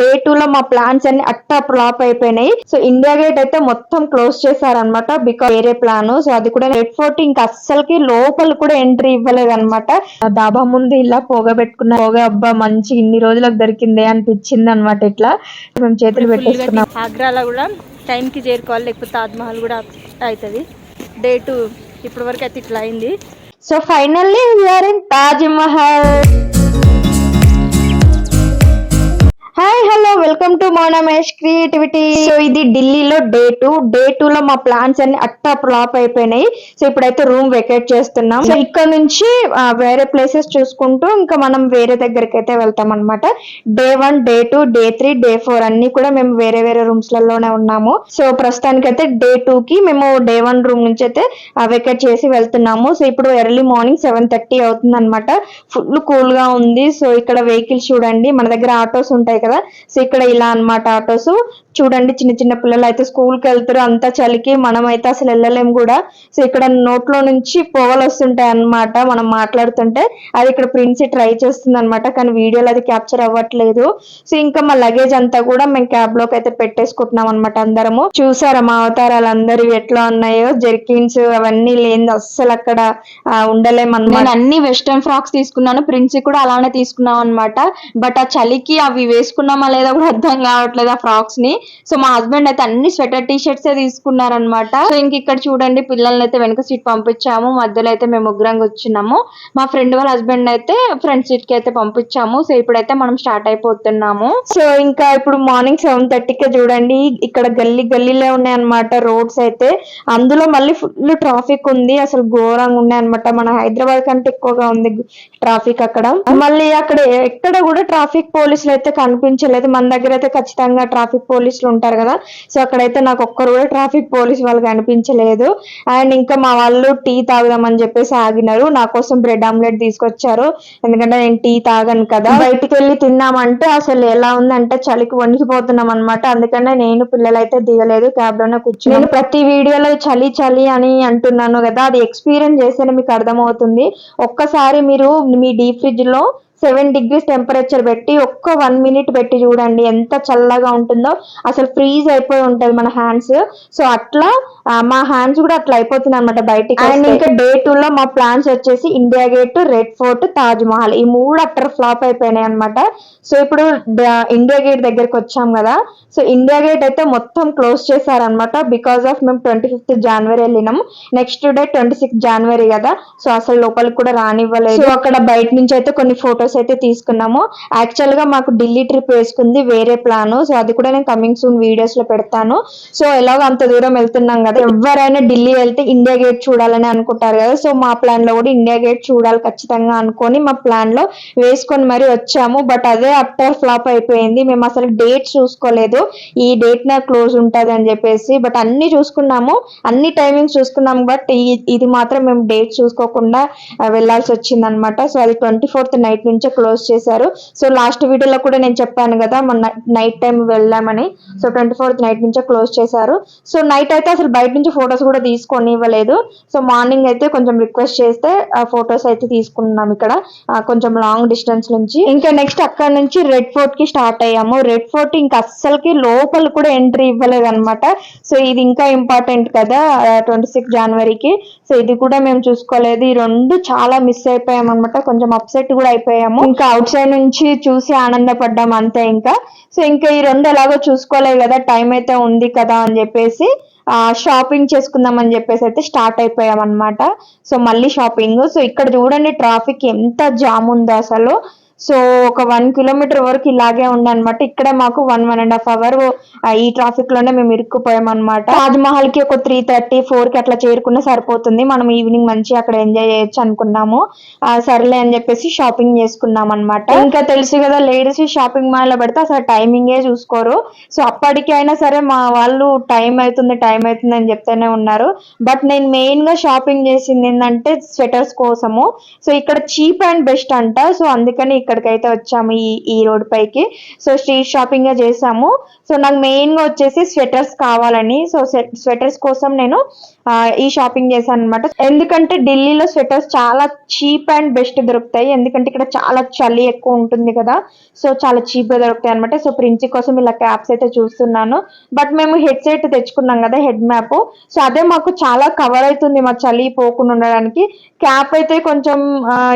Day two లో మా plans అన్ని అట్టా ఫ్లాప్ అయిపోయినాయి. సో ఇండియా గేట్ అయితే మొత్తం క్లోజ్ చేశారనమాట బికాస్ వేరే ప్లాన్ సో అది కూడా రెడ్ ఫోర్ట్ ఇంకా అస్సలకి లోపల కూడా ఎంట్రీ ఇవ్వలేదు అనమాట డాబా ముందు ఇలా పొగ పెట్టుకున్న పొగ అబ్బా మంచి ఇన్ని రోజులకు దొరికిందే అనిపించింది అనమాట ఇట్లా. మేము చేతులు పెట్టేసుకున్నాం. ఆగ్రాలో కూడా టైంకి చేరుకోవాలి లేకపోతే తాజ్మహల్ కూడా అవుతుంది. డే టూ ఇప్పటి వరకు అయితే ఇట్లా అయింది. So finally we're in Taj welcome to Monamesh creativity. So ఇది ఢిల్లీలో డే టూ. డే టూ లో మా ప్లాన్స్ అన్ని అట్టా ఫ్లాప్ అయిపోయినాయి. సో ఇప్పుడైతే రూమ్ వెకేట్ చేస్తున్నాం. సో ఇక్కడ నుంచి వేరే ప్లేసెస్ చూసుకుంటూ ఇంకా మనం వేరే దగ్గరికి అయితే వెళ్తాం అనమాట day one day two day three day four అన్ని కూడా మేము వేరే వేరే రూమ్స్ లలోనే ఉన్నాము. సో ప్రస్తుతానికి అయితే డే టూ కి మేము డే వన్ రూమ్ నుంచి అయితే వెకేట్ చేసి వెళ్తున్నాము. సో ఇప్పుడు ఎర్లీ మార్నింగ్ సెవెన్ థర్టీ అవుతుంది అనమాట ఫుల్ కూల్గా ఉంది. సో ఇక్కడ వెహికల్స్ చూడండి. మన దగ్గర ఆటోస్ ఉంటాయి కదా. సో ఇక్కడ ఇలా అన్నమాట ఆటోస్. చూడండి చిన్న చిన్న పిల్లలు అయితే స్కూల్కి వెళ్తారు. అంత చలికి మనం అయితే అసలు వెళ్ళలేము కూడా. సో ఇక్కడ నోట్లో నుంచి పొగలు వస్తుంటాయి అన్నమాట మనం మాట్లాడుతుంటే. అది ఇక్కడ ప్రిన్స్ ట్రై చేస్తుంది అనమాట కానీ వీడియోలో అది క్యాప్చర్ అవ్వట్లేదు. సో ఇంకా మా లగేజ్ అంతా కూడా మేము క్యాబ్లోకి అయితే పెట్టేసుకుంటున్నాం అనమాట అందరము. చూసారా మా అవతారాలు అందరు ఎట్లా ఉన్నాయో? జెర్కిన్స్ అవన్నీ లేని అస్సలు అక్కడ ఉండలేము అనమాట అన్నమాట. అన్ని వెస్టర్న్ ఫ్రాక్స్ తీసుకున్నాను. ప్రిన్స్ కూడా అలానే తీసుకున్నాం అనమాట బట్ ఆ చలికి అవి వేసుకున్నామా లేదా కూడా అర్థం కావట్లేదు ఆ ఫ్రాక్స్ని. సో మా హస్బెండ్ అయితే అన్ని స్వెటర్ టీ షర్ట్స్ తీసుకున్నారనమాట సో ఇంక ఇక్కడ చూడండి పిల్లల్ని అయితే వెనక సీట్ పంపించాము. మధ్యలో అయితే మేము ముగ్గురం వచ్చినాము. మా ఫ్రెండ్ వాళ్ళ హస్బెండ్ అయితే ఫ్రంట్ సీట్కి అయితే పంపించాము. సో ఇప్పుడైతే మనం స్టార్ట్ అయిపోతున్నాము. సో ఇంకా ఇప్పుడు మార్నింగ్ సెవెన్ థర్టీకి చూడండి ఇక్కడ గల్లీ గల్లీలే ఉన్నాయన్నమాట రోడ్స్ అయితే. అందులో మళ్ళీ ఫుల్ ట్రాఫిక్ ఉంది. అసలు ఘోరంగా ఉన్నాయి అనమాట మన హైదరాబాద్ కంటే ఎక్కువగా ఉంది ట్రాఫిక్ అక్కడ. మళ్ళీ అక్కడ ఎక్కడ కూడా ట్రాఫిక్ పోలీసులు అయితే కనిపించలేదు. మన దగ్గర అయితే ఖచ్చితంగా ట్రాఫిక్ పోలీసులు ఉంటారు కదా. సో అక్కడైతే నాకు ఒక్కరు కూడా ట్రాఫిక్ పోలీస్ వాళ్ళు కనిపించలేదు. అండ్ ఇంకా మా వాళ్ళు టీ తాగుదామని చెప్పేసి ఆగినారు. నా కోసం బ్రెడ్ ఆమ్లెట్ తీసుకొచ్చారు. ఎందుకంటే నేను టీ తాగను కదా. బయటికి వెళ్ళి తిన్నామంటే అసలు ఎలా ఉందంటే చలికి వణికిపోతున్నాం అనమాట అందుకనే నేను పిల్లలు అయితే దిగలేదు. క్యాబ్లోనే కూర్చుని నేను ప్రతి వీడియోలో చలి చలి అని అంటున్నాను కదా. అది ఎక్స్పీరియన్స్ చేస్తేనే మీకు అర్థమవుతుంది. ఒక్కసారి మీరు మీ డీప్ ఫ్రిడ్జ్లో సెవెన్ డిగ్రీస్ టెంపరేచర్ పెట్టి ఒక్క వన్ మినిట్ పెట్టి చూడండి ఎంత చల్లగా ఉంటుందో. అసలు ఫ్రీజ్ అయిపోయి ఉంటది మన హ్యాండ్స్. సో అట్లా మా హ్యాండ్స్ కూడా అట్లా అయిపోతుంది అనమాట బయటికి అండ్ ఇంకా డే టూ లో మా ప్లాన్స్ వచ్చేసి India Gate Red Fort Taj Mahal. ఈ మూడు అట్టర్ ఫ్లాప్ అయిపోయినాయి అనమాట సో ఇప్పుడు ఇండియా గేట్ దగ్గరికి వచ్చాం కదా. సో ఇండియా గేట్ అయితే మొత్తం క్లోజ్ చేశారనమాట బికాస్ ఆఫ్ మేము ట్వంటీ ఫిఫ్త్ జనవరి వెళ్ళినాము next day twenty six January కదా. సో అసలు లోపలికి కూడా రానివ్వలేదు. అక్కడ బయట నుంచి అయితే కొన్ని ఫొటోస్ అయితే తీసుకున్నాము. యాక్చువల్గా మాకు ఢిల్లీ ట్రిప్ వేసుకుంది వేరే ప్లాన్ సో అది కూడా నేను కమింగ్ సూన్ వీడియోస్లో పెడతాను. సో ఎలాగో అంత దూరం వెళ్తున్నాం కదా ఎవరైనా ఢిల్లీ వెళ్తే ఇండియా గేట్ చూడాలని అనుకుంటారు కదా. సో మా ప్లాన్లో కూడా ఇండియా గేట్ చూడాలి ఖచ్చితంగా అనుకొని మా ప్లాన్లో వేసుకొని మరి వచ్చాము. బట్ అదే అట్టర్ ఫ్లాప్ అయిపోయింది. మేము అసలు డేట్ చూసుకోలేదు. ఈ డేట్ నా క్లోజ్ ఉంటది అని చెప్పేసి బట్ అన్ని చూసుకున్నాము. అన్ని టైమింగ్స్ చూసుకున్నాము. బట్ ఇది మాత్రం మేము డేట్ చూసుకోకుండా వెళ్ళాల్సి వచ్చింది అనమాట సో అది ట్వంటీ ఫోర్త్ నైట్ నుంచి క్లోజ్ చేశారు. సో లాస్ట్ వీడియోలో కూడా నేను చెప్పాను కదా మొన్న నైట్ టైం వెళ్ళామని. సో ట్వంటీ ఫోర్త్ నైట్ నుంచే క్లోజ్ చేశారు. సో నైట్ అయితే అసలు బయట నుంచి ఫొటోస్ కూడా తీసుకొని ఇవ్వలేదు. సో మార్నింగ్ అయితే కొంచెం రిక్వెస్ట్ చేస్తే ఆ ఫొటోస్ అయితే తీసుకున్నాం ఇక్కడ కొంచెం లాంగ్ డిస్టెన్స్ నుంచి. ఇంకా నెక్స్ట్ అక్కడ నుంచి రెడ్ ఫోర్ట్కి స్టార్ట్ అయ్యాము. రెడ్ ఫోర్ట్ ఇంకా అస్సలకి లోపల కూడా ఎంట్రీ ఇవ్వలేదు అనమాట సో ఇది ఇంకా ఇంపార్టెంట్ కదా ట్వంటీ సిక్స్ జనవరికి. సో ఇది కూడా మేము చూసుకోలేదు. ఈ రెండు చాలా మిస్ అయిపోయాం అనమాట కొంచెం అప్సెట్ కూడా అయిపోయాము ఇంకా అవుట్ సైడ్ నుంచి చూసి ఆనందపడ్డాం అంతే ఇంకా. సో ఇంకా ఈ రెండు ఎలాగో చూసుకోలేదు కదా టైం అయితే ఉంది కదా అని చెప్పేసి ఆ షాపింగ్ చేసుకుందాం అని చెప్పేసి అయితే స్టార్ట్ అయిపోయాం అనమాట సో మళ్ళీ షాపింగ్ సో ఇక్కడ చూడండి ట్రాఫిక్ ఎంత జామ్ ఉందో అసలు. సో ఒక వన్ కిలోమీటర్ వరకు ఇలాగే ఉండనమాట ఇక్కడే మాకు one one and half hour ఈ ట్రాఫిక్లోనే మేము ఇరుక్కుపోయాం అనమాట తాజ్ మహల్కి ఒక త్రీ థర్టీ ఫోర్కి అట్లా చేరుకున్నా సరిపోతుంది. మనం ఈవినింగ్ మంచిగా అక్కడ ఎంజాయ్ చేయొచ్చు అనుకున్నాము. సర్లే అని చెప్పేసి షాపింగ్ చేసుకున్నాం అనమాట ఇంకా తెలుసు కదా లేడీస్ షాపింగ్ మాల్లో పెడితే అసలు టైమింగే చూసుకోరు. సో అప్పటికి అయినా సరే మా వాళ్ళు టైం అవుతుంది టైం అవుతుంది అని చెప్తూనే ఉన్నారు. బట్ నేను మెయిన్గా షాపింగ్ చేసింది ఏంటంటే స్వెటర్స్ కోసము. సో ఇక్కడ చీప్ అండ్ బెస్ట్ అంట. సో అందుకని ఇక్కడికైతే వచ్చాము ఈ ఈ రోడ్ పైకి. సో స్ట్రీట్ షాపింగ్ చేసాము. సో నాకు మెయిన్గా వచ్చేసి స్వెటర్స్ కావాలని. సో స్వెటర్స్ కోసం నేను ఈ షాపింగ్ చేశాను అనమాట ఎందుకంటే ఢిల్లీలో స్వెటర్స్ చాలా చీప్ అండ్ బెస్ట్ దొరుకుతాయి. ఎందుకంటే ఇక్కడ చాలా చలి ఎక్కువ ఉంటుంది కదా. సో చాలా చీప్గా దొరుకుతాయి అనమాట సో ప్రిన్సి కోసం ఇలా క్యాప్స్ అయితే చూస్తున్నాను. బట్ మేము హెడ్ సెట్ తెచ్చుకున్నాం కదా హెడ్ మ్యాప్. సో అదే మాకు చాలా కవర్ అవుతుంది మా చలి పోకుండా ఉండడానికి. క్యాప్ అయితే కొంచెం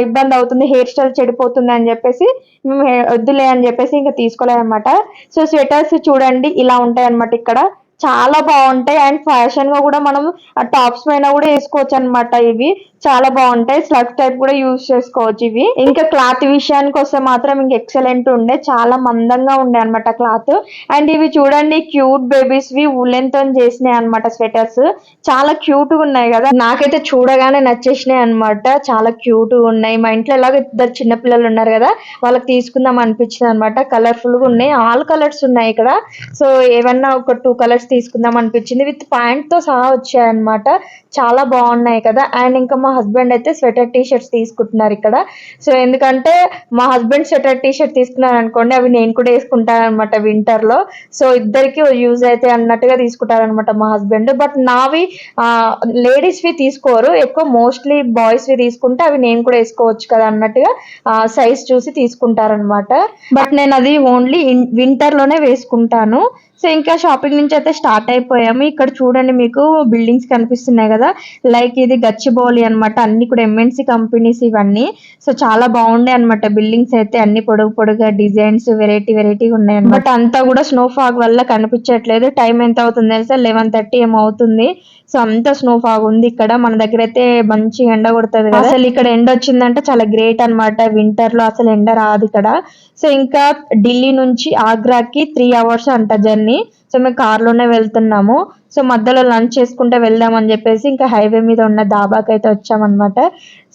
ఇబ్బంది అవుతుంది. హెయిర్ స్టైల్ చెడిపోతుంది అని చెప్పేసి మేము వద్దులే అని చెప్పేసి ఇంకా తీసుకోలేదన్నమాట. సో స్వెటర్స్ చూడండి ఇలా ఉంటాయి అన్నమాట ఇక్కడ. చాలా బాగుంటాయి. అండ్ ఫ్యాషన్గా కూడా మనం ఆ టాప్స్ పైన కూడా వేసుకోవచ్చు అన్నమాట ఇవి. చాలా బాగుంటాయి. స్లగ్ టైప్ కూడా యూజ్ చేసుకోవచ్చు ఇవి. ఇంకా క్లాత్ విషయానికి వస్తే మాత్రం ఇంకా ఎక్సలెంట్ ఉండే. చాలా మందంగా ఉండే అన్నమాట క్లాత్ అండ్ ఇవి చూడండి క్యూట్ బేబీస్ వి ఉలెన్తో చేసినాయి అన్నమాట స్వెటర్స్ చాలా క్యూట్గా ఉన్నాయి కదా. నాకైతే చూడగానే నచ్చేసినాయి అన్నమాట. చాలా క్యూట్గా ఉన్నాయి. మా ఇంట్లో ఎలాగో ఇద్దరు చిన్న పిల్లలు ఉన్నారు కదా వాళ్ళకి తీసుకుందాం అనిపించింది అనమాట కలర్ఫుల్గా ఉన్నాయి. ఆల్ కలర్స్ ఉన్నాయి ఇక్కడ. సో ఏమన్నా ఒక టూ కలర్స్ తీసుకుందాం అనిపించింది. విత్ ప్యాంట్తో సహా వచ్చాయి అనమాట చాలా బాగున్నాయి కదా. అండ్ ఇంకా మా హస్బెండ్ అయితే స్వెటర్ టీ షర్ట్స్ తీసుకుంటున్నారు ఇక్కడ. సో ఎందుకంటే మా హస్బెండ్ స్వెటర్ టీ షర్ట్ తీసుకున్నాను అనుకోండి అవి నేను కూడా వేసుకుంటాను అనమాట వింటర్లో. సో ఇద్దరికి యూజ్ అయితే అన్నట్టుగా తీసుకుంటారు అనమాట మా హస్బెండ్ బట్ నావి లేడీస్ వి తీసుకోరు. ఎక్కువ మోస్ట్లీ బాయ్స్ వి తీసుకుంటే అవి నేను కూడా వేసుకోవచ్చు కదా అన్నట్టుగా సైజ్ చూసి తీసుకుంటారనమాట బట్ నేను అది ఓన్లీ వింటర్లోనే వేసుకుంటాను. సో ఇంకా షాపింగ్ నుంచి అయితే స్టార్ట్ అయిపోయాము. ఇక్కడ చూడండి మీకు బిల్డింగ్స్ కనిపిస్తున్నాయి కదా. లైక్ ఇది గచ్చిబౌలి అన్నమాట. అన్ని కూడా ఎంఎన్సి కంపెనీస్ ఇవన్నీ. సో చాలా బాగుండే అన్నమాట బిల్డింగ్స్ అయితే. అన్ని పొడుగు పొడుగా డిజైన్స్ వెరైటీ వెరైటీగా ఉన్నాయి బట్ అంతా కూడా స్నో ఫాగ్ వల్ల కనిపించట్లేదు. టైం ఎంత అవుతుంది తెలుసా? లెవెన్ థర్టీ ఏమో అవుతుంది. సో అంత స్నో ఫాగ్ ఉంది ఇక్కడ. మన దగ్గర అయితే మంచి ఎండ కొడుతుంది అసలు ఇక్కడ ఎండ వచ్చిందంటే చాలా గ్రేట్ అన్నమాట. వింటర్లో అసలు ఎండ రాదు ఇక్కడ. సో ఇంకా ఢిల్లీ నుంచి ఆగ్రాకి త్రీ అవర్స్ అంట జర్నీ సో మేము కార్లోనే వెళ్తున్నాము. సో మధ్యలో లంచ్ చేసుకుంటే వెళ్దాం అని చెప్పేసి ఇంకా హైవే మీద ఉన్న దాబాకి అయితే వచ్చామన్నమాట.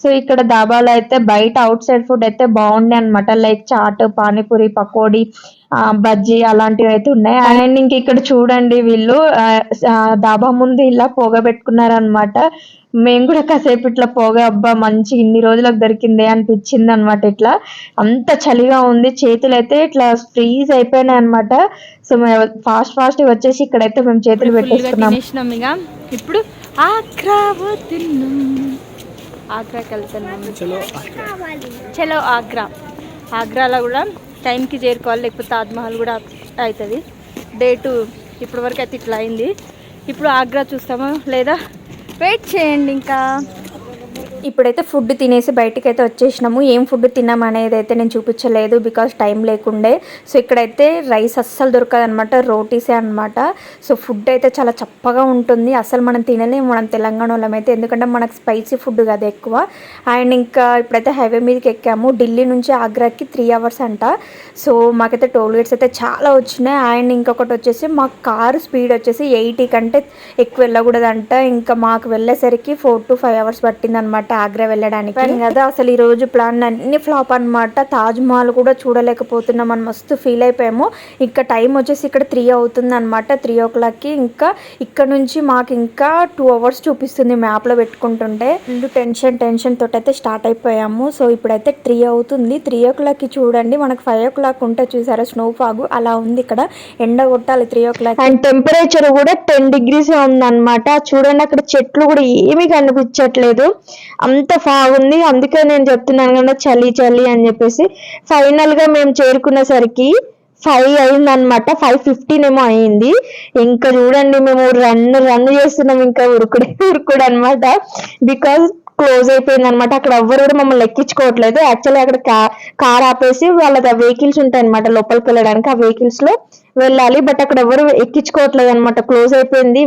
సో ఇక్కడ దాబాలో అయితే బయట అవుట్ సైడ్ ఫుడ్ అయితే బాగుండే అన్నమాట. లైక్ చాట్ పానీపూరి పకోడీ బజ్జీ అలాంటివి అయితే ఉన్నాయి. అండ్ ఇంక ఇక్కడ చూడండి వీళ్ళు దాబా ముందు ఇలా పొగ పెట్టుకున్నారనమాట మేము కూడా కాసేపు ఇట్లా పొగ అబ్బా మంచి ఇన్ని రోజులకు దొరికిందే అనిపించింది అనమాట ఇట్లా. అంత చలిగా ఉంది చేతులు అయితే ఇట్లా ఫ్రీజ్ అయిపోయినాయి అనమాట సో మేము ఫాస్ట్ ఫాస్ట్ వచ్చేసి ఇక్కడైతే మేము చేతులు పెట్టేసుకున్నాం. ఇప్పుడు ఆగ్రాకి వెళ్తున్నాం చలో ఆగ్రా. ఆగ్రాలో కూడా టైంకి చేరుకోవాలి లేకపోతే తాజ్మహల్ కూడా అవుతుంది. డేటు ఇప్పటి వరకు అయితే ఇట్లా అయింది. ఇప్పుడు ఆగ్రా చూస్తామా లేదా? వెయిట్ చేయండి ఇంకా. ఇప్పుడైతే ఫుడ్ తినేసి బయటకైతే అయితే వచ్చేసినాము. ఏం ఫుడ్ తిన్నాం అనేది అయితే నేను చూపించలేదు బికాస్ టైం లేకుండే. సో ఇక్కడైతే రైస్ అస్సలు దొరకదు అనమాట రోటీసే అనమాట సో ఫుడ్ అయితే చాలా చప్పగా ఉంటుంది. అసలు మనం తినలేము మనం తెలంగాణ వాళ్ళం అయితే. ఎందుకంటే మనకు స్పైసీ ఫుడ్ కదా ఎక్కువ. అండ్ ఇంకా ఇప్పుడైతే హైవే మీదకి ఎక్కాము. ఢిల్లీ నుంచి ఆగ్రాకి త్రీ అవర్స్ అంట. సో మాకైతే టోల్ గేట్స్ అయితే చాలా వచ్చినాయి. అండ్ ఇంకొకటి వచ్చేసి మా కారు స్పీడ్ వచ్చేసి ఎయిటీ కంటే ఎక్కువ వెళ్ళకూడదంట. ఇంకా మాకు వెళ్ళేసరికి ఫోర్ టు ఫైవ్ అవర్స్ పట్టిందనమాట అనమాట ఆగ్రా వెళ్ళడానికి. కదా అసలు ఈ రోజు ప్లాన్ అన్ని ఫ్లాప్ అనమాట తాజ్ మహల్ కూడా చూడలేకపోతున్నాం అని మస్తు ఫీల్ అయిపోయాము. ఇంకా టైం వచ్చేసి ఇక్కడ త్రీ అవుతుంది అనమాట త్రీ ఓ క్లాక్కి. ఇంకా ఇక్కడ నుంచి మాకు ఇంకా టూ అవర్స్ చూపిస్తుంది మ్యాప్లో పెట్టుకుంటుంటే. ఫుల్ టెన్షన్ టెన్షన్ తోటి అయితే స్టార్ట్ అయిపోయాము. సో ఇప్పుడైతే త్రీ అవుతుంది. త్రీ ఓ క్లాక్కి చూడండి. మనకు ఫైవ్ ఓ క్లాక్ ఉంటే చూసారా స్నో ఫాగ్. అలా ఉంది ఇక్కడ. ఎండ కొట్టాలి three o'clock and temperature కూడా టెన్ డిగ్రీస్ ఉందన్నమాట. చూడండి అక్కడ చెట్లు కూడా ఏమీ కనిపించట్లేదు. అంత ఫాగ్ ఉంది అందుకే నేను చెప్తున్నాను కదా చలి చలి అని చెప్పేసి. ఫైనల్గా మేము చేరుకునేసరికి ఫైవ్ అయింది అనమాట ఫైవ్ ఫిఫ్టీన్ ఏమో అయింది. ఇంకా చూడండి మేము రన్ రన్ చేస్తున్నాం. ఇంకా ఉరుకుడే ఉరుకుడు అనమాట బికాస్ క్లోజ్ అయిపోయింది అనమాట అక్కడ ఎవ్వరు కూడా మమ్మల్ని ఎక్కించుకోవట్లేదు. యాక్చువల్లీ అక్కడ కార్ ఆపేసి వాళ్ళ వెహికల్స్ ఉంటాయి అనమాట లోపలికి వెళ్ళడానికి. ఆ వెహికల్స్లో వెళ్ళాలి. బట్ అక్కడ ఎవరు ఎక్కించుకోవట్లేదు అనమాట క్లోజ్ అయిపోయింది.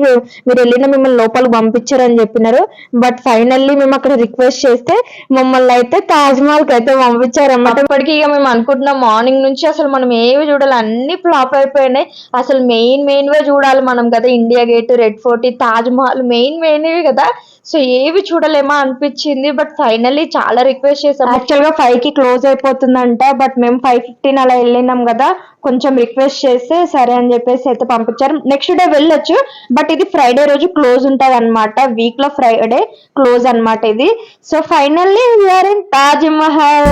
మీరు వెళ్ళిన మిమ్మల్ని లోపలికి పంపించారని చెప్పినారు. బట్ ఫైనల్లీ మేము అక్కడ రిక్వెస్ట్ చేస్తే మమ్మల్ని అయితే తాజ్ మహల్కి అయితే పంపించారన్నమాట. ఇప్పటికీ ఇక మేము అనుకుంటున్నాం మార్నింగ్ నుంచి అసలు మనం ఏవి చూడాలి. అన్ని ఫ్లాప్ అయిపోయినాయి. అసలు మెయిన్ మెయిన్ వే చూడాలి మనం కదా. India gate red fort Taj Mahal main main కదా. సో ఏవి చూడలేమా అనిపించింది. బట్ ఫైనల్లీ చాలా రిక్వెస్ట్ చేసాం యాక్చువల్గా ఫైవ్కి క్లోజ్ అయిపోతుందంట. బట్ మేము ఫైవ్ ఫిఫ్టీన్ అలా వెళ్ళినాం కదా. కొంచెం రిక్వెస్ట్ చేస్తే సరే అని చెప్పేసి అయితే పంపించారు. నెక్స్ట్ డే వెళ్ళొచ్చు. బట్ ఇది ఫ్రైడే రోజు క్లోజ్ ఉంటుంది అనమాట వీక్లో ఫ్రైడే క్లోజ్ అనమాట ఇది. So finally we are in Taj Mahal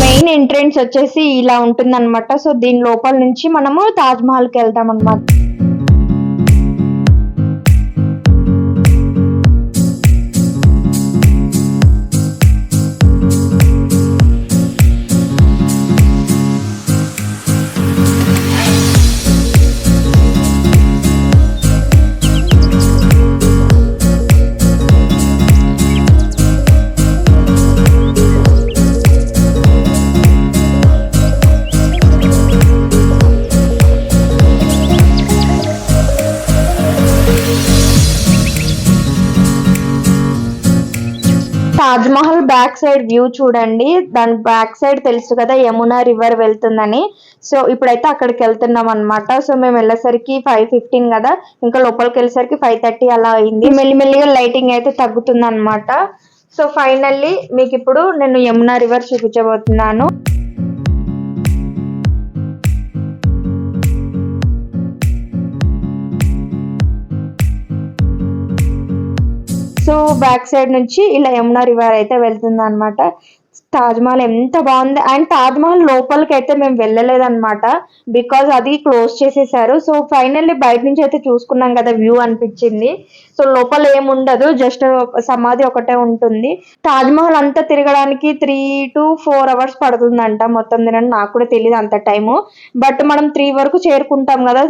main entrance వచ్చేసి ఇలా ఉంటుందన్నమాట. సో దీని లోపల నుంచి మనము తాజ్మహల్కి వెళ్దాం అనమాట Taj Mahal back side view చూడండి. దాని బ్యాక్ సైడ్ తెలుసు కదా యమునా రివర్ వెళ్తుందని. సో ఇప్పుడైతే అక్కడికి వెళ్తున్నాం అనమాట సో మేము వెళ్ళేసరికి ఫైవ్ ఫిఫ్టీన్ కదా. ఇంకా లోపలికి వెళ్ళేసరికి ఫైవ్ థర్టీ అలా అయింది. మెల్లిమెల్లిగా లైటింగ్ అయితే తగ్గుతుంది అనమాట సో ఫైనల్లీ మీకు ఇప్పుడు నేను యమునా రివర్ చూపించబోతున్నాను. బ్యాక్ సైడ్ నుంచి ఇలా యమునా రివర్ అయితే వెళ్తుంది అనమాట తాజ్ మహల్ ఎంత బాగుంది. అండ్ తాజ్ మహల్ లోపలికి అయితే మేము వెళ్ళలేదన్నమాట. బికాజ్ అది క్లోజ్ చేసేసారు. సో ఫైనల్లీ బయట నుంచి అయితే చూసుకున్నాం కదా వ్యూ అనిపించింది. సో లోపల ఏముండదు జస్ట్ సమాధి ఒకటే ఉంటుంది. తాజ్ మహల్ అంతా తిరగడానికి త్రీ టు ఫోర్ అవర్స్ పడుతుందంట మొత్తం తినని నాకు కూడా తెలియదు అంత టైము. బట్ మనం త్రీ వరకు చేరుకుంటాం కదా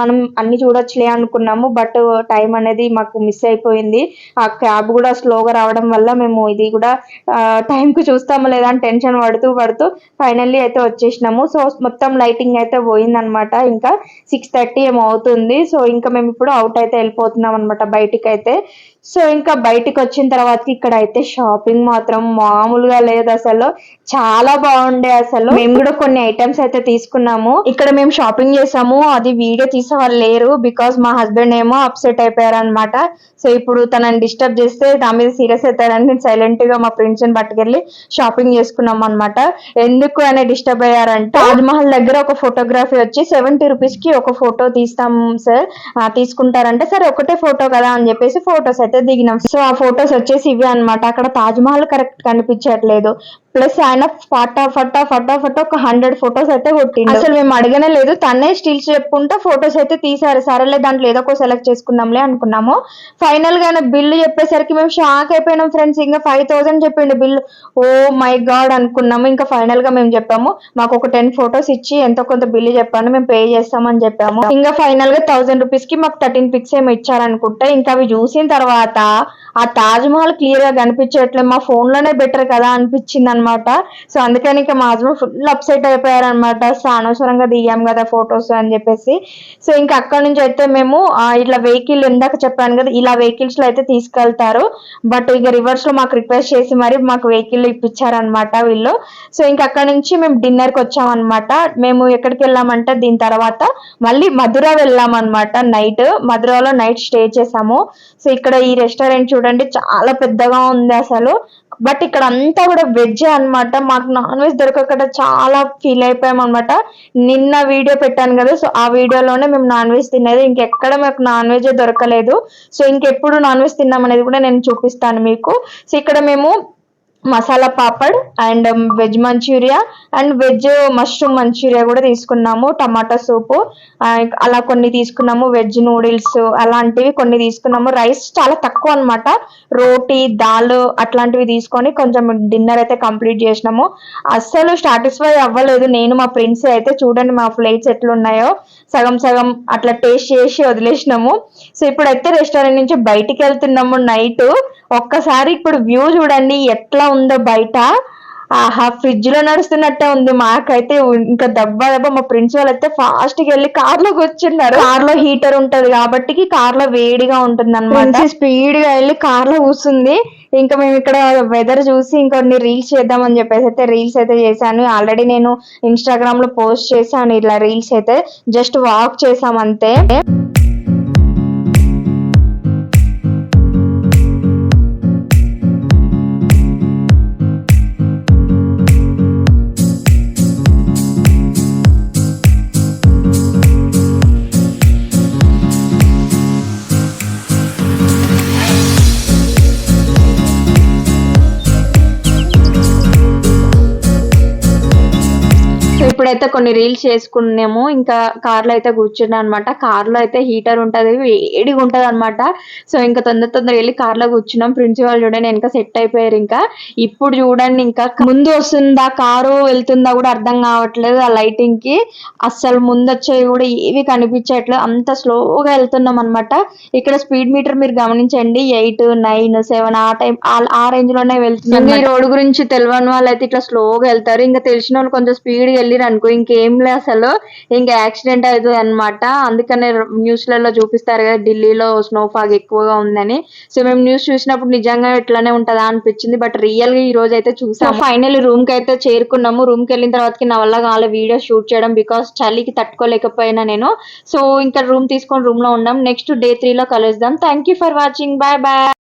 మనం అన్ని చూడొచ్చులే అనుకున్నాము. బట్ టైం అనేది మాకు మిస్ అయిపోయింది. ఆ క్యాబ్ కూడా స్లోగా రావడం వల్ల మేము ఇది కూడా టైంకి చూస్తాము లేదా అని టెన్షన్ పడుతూ పడుతూ ఫైనల్లీ అయితే వచ్చేసినాము. సో మొత్తం లైటింగ్ అయితే పోయిందనమాట. ఇంకా సిక్స్ థర్టీ ఏమో అవుతుంది. సో ఇంకా మేము ఇప్పుడు అవుట్ అయితే వెళ్ళిపోతున్నాం అనమాట. బయటికి అయితే సో ఇంకా బయటికి వచ్చిన తర్వాత ఇక్కడ అయితే షాపింగ్ మాత్రం మామూలుగా లేదు అసలు. చాలా బాగుండే అసలు. మేము కూడా కొన్ని ఐటమ్స్ అయితే తీసుకున్నాము. ఇక్కడ మేము షాపింగ్ చేసాము. అది వీడియో తీసే వాళ్ళు లేరు బికాస్ మా హస్బెండ్ ఏమో అప్సెట్ అయిపోయారు అనమాట సో ఇప్పుడు తనని డిస్టర్బ్ చేస్తే నా మీద సీరియస్ అవుతారని నేను సైలెంట్గా మా ఫ్రెండ్స్ని పట్టుకెళ్ళి షాపింగ్ చేసుకున్నాం అనమాట ఎందుకు అని డిస్టర్బ్ అయ్యారంటే తాజ్ మహల్ దగ్గర ఒక ఫోటోగ్రఫీ వచ్చి సెవెంటీ రూపీస్కి ఒక ఫోటో తీస్తాం సార్ తీసుకుంటారంటే సరే ఒకటే ఫోటో కదా అని చెప్పేసి ఫోటోస్ అయితే దిగినాం. సో ఆ ఫోటోస్ వచ్చేసి ఇవే అన్నమాట. అక్కడ తాజ్ మహల్ కరెక్ట్ కనిపించట్లేదు. ప్లస్ ఆయన ఫటా ఫటా ఫటా ఫటా ఒక హండ్రెడ్ ఫొటోస్ అయితే కొట్టింది అసలు మేము అడగనే లేదు. తనే స్టిల్స్ చెప్పుకుంటా ఫొటోస్ అయితే తీసారు. సరేలే దాంట్లో ఏదో ఒక సెలెక్ట్ చేసుకుందాంలే అనుకున్నాము. ఫైనల్గా ఆయన బిల్లు చెప్పేసరికి మేము షాక్ అయిపోయినాం ఫ్రెండ్స్ ఇంకా ఫైవ్ థౌసండ్ చెప్పిండు బిల్ ఓ మై గాడ్ అనుకున్నాము. ఇంకా ఫైనల్గా మేము చెప్పాము మాకు ఒక టెన్ ఫొటోస్ ఇచ్చి ఎంతో కొంత బిల్లు చెప్పాను మేము పే చేస్తామని చెప్పాము. ఇంకా ఫైనల్గా థౌసండ్ రూపీస్కి మాకు థర్టీన్ పిక్స్ ఏమి ఇచ్చారనుకుంటా ఇంకా అవి చూసిన తర్వాత था ఆ తాజ్ మహల్ క్లియర్గా కనిపించట్లేదు మా ఫోన్లోనే బెటర్ కదా అనిపించింది అనమాట సో అందుకని ఇంకా మా హస్బెండ్ ఫుల్ అప్సెట్ అయిపోయారు అనమాట సో అనవసరంగా దిగాం కదా ఫొటోస్ అని చెప్పేసి. సో ఇంకా అక్కడ నుంచి అయితే మేము ఇట్లా వెహికల్ ఇందాక చెప్పాను కదా ఇలా వెహికల్స్లో అయితే తీసుకెళ్తారు. బట్ ఇక రివర్స్లో మాకు రిక్వెస్ట్ చేసి మరి మాకు వెహికల్ ఇప్పించారనమాట వీళ్ళు. సో ఇంకా అక్కడ నుంచి మేము డిన్నర్కి వచ్చామన్నమాట మేము ఎక్కడికి వెళ్ళామంటే దీని తర్వాత మళ్ళీ మధుర వెళ్ళామన్నమాట నైట్. మధురలో నైట్ స్టే చేసాము. సో ఇక్కడ ఈ రెస్టారెంట్ చూడండి చాలా పెద్దగా ఉంది అసలు. బట్ ఇక్కడ అంతా కూడా వెజ్ అన్నమాట. మాకు నాన్ వెజ్ దొరకక చాలా ఫీల్ అయిపోయాం అనమాట నిన్న వీడియో పెట్టాను కదా సో ఆ వీడియోలోనే మేము నాన్ వెజ్ తినేది. ఇంకెక్కడ మాకు నాన్ వెజ్ దొరకలేదు. సో ఇంకెప్పుడు నాన్ వెజ్ తిన్నాం అనేది కూడా నేను చూపిస్తాను మీకు. సో ఇక్కడ మేము masala papad and um, veg manchurian and veg mushroom manchurian కూడా తీసుకున్నాము టమాటా సూపు. అలా కొన్ని తీసుకున్నాము వెజ్ నూడిల్స్ అలాంటివి కొన్ని తీసుకున్నాము. రైస్ చాలా తక్కువ అన్నమాట. రోటీ దాల్ అట్లాంటివి తీసుకొని కొంచెం డిన్నర్ అయితే కంప్లీట్ చేసినాము. అస్సలు సాటిస్ఫై అవ్వలేదు. నేను మా ఫ్రెండ్స్ అయితే చూడండి మా ప్లేట్స్ ఎట్లున్నాయో. సగం సగం అట్లా టేస్ట్ చేసి వదిలేసినాము. సో ఇప్పుడైతే రెస్టారెంట్ నుంచి బయటికి వెళ్తున్నాము నైట్ ఒక్కసారి ఇప్పుడు వ్యూ చూడండి ఎట్లా ఉందో బయట. ఆహా ఫ్రిడ్జ్లో నడుస్తున్నట్టే ఉంది. మాకైతే ఇంకా దెబ్బ దెబ్బ. మా ప్రిన్సిపల్ అయితే ఫాస్ట్గా వెళ్ళి కార్లో కూర్చున్నారు కార్లో హీటర్ ఉంటది కాబట్టి కార్లో వేడిగా ఉంటుంది అనమాట స్పీడ్గా వెళ్ళి కార్లో కూర్చుంది. ఇంకా మేము ఇక్కడ వెదర్ చూసి ఇంకొన్ని రీల్స్ చేద్దామని చెప్పేసి అయితే రీల్స్ అయితే చేశాను. ఆల్రెడీ నేను ఇన్స్టాగ్రామ్లో పోస్ట్ చేశాను ఇట్లా రీల్స్ అయితే. జస్ట్ వాక్ చేసాం అంతే. ఇప్పుడైతే కొన్ని రీల్స్ చేసుకున్నాము ఇంకా కార్లో అయితే కూర్చున్నా అనమాట కార్లో అయితే హీటర్ ఉంటది వేడిగా ఉంటది అనమాట సో ఇంకా తొందర తొందర వెళ్ళి కార్లో కూర్చున్నాం. ప్రిన్సిపాల్ చూడండి వెనక సెట్ అయిపోయారు ఇంకా. ఇప్పుడు చూడండి ఇంకా ముందు వస్తుందా కారు వెళ్తుందా కూడా అర్థం కావట్లేదు ఆ లైటింగ్కి అస్సలు ముందు వచ్చేవి కూడా ఏవి కనిపించట్లేదు. అంత స్లోగా వెళ్తున్నాం అనమాట ఇక్కడ స్పీడ్ మీటర్ మీరు గమనించండి ఎయిట్ నైన్ సెవెన్ ఆ టైం ఆ రేంజ్లోనే వెళ్తున్నాం. ఈ రోడ్ గురించి తెలియని వాళ్ళు అయితే ఇట్లా స్లోగా వెళ్తారు. ఇంకా తెలిసిన వాళ్ళు కొంచెం స్పీడ్ వెళ్ళిరు అనుకో ఇంకేం అసలు. ఇంకా యాక్సిడెంట్ అవుతుంది అనమాట అందుకనే న్యూస్లలో చూపిస్తారు కదా ఢిల్లీలో స్నో ఫాగ్ ఎక్కువగా ఉందని. సో మేము న్యూస్ చూసినప్పుడు నిజంగా ఇట్లానే ఉంటదా అనిపించింది. బట్ రియల్గా ఈ రోజు అయితే చూసాం ఫైనల్ రూమ్కి అయితే చేరుకున్నాము. రూమ్కి వెళ్ళిన తర్వాత నా వల్ల కాలే వీడియో షూట్ చేయడం బికాస్ చలికి తట్టుకోలేకపోయినా నేను. సో ఇంకా రూమ్ తీసుకొని రూమ్లో ఉన్నాం. నెక్స్ట్ డే త్రీ లో కలుద్దాం. Thank you for watching. Bye bye.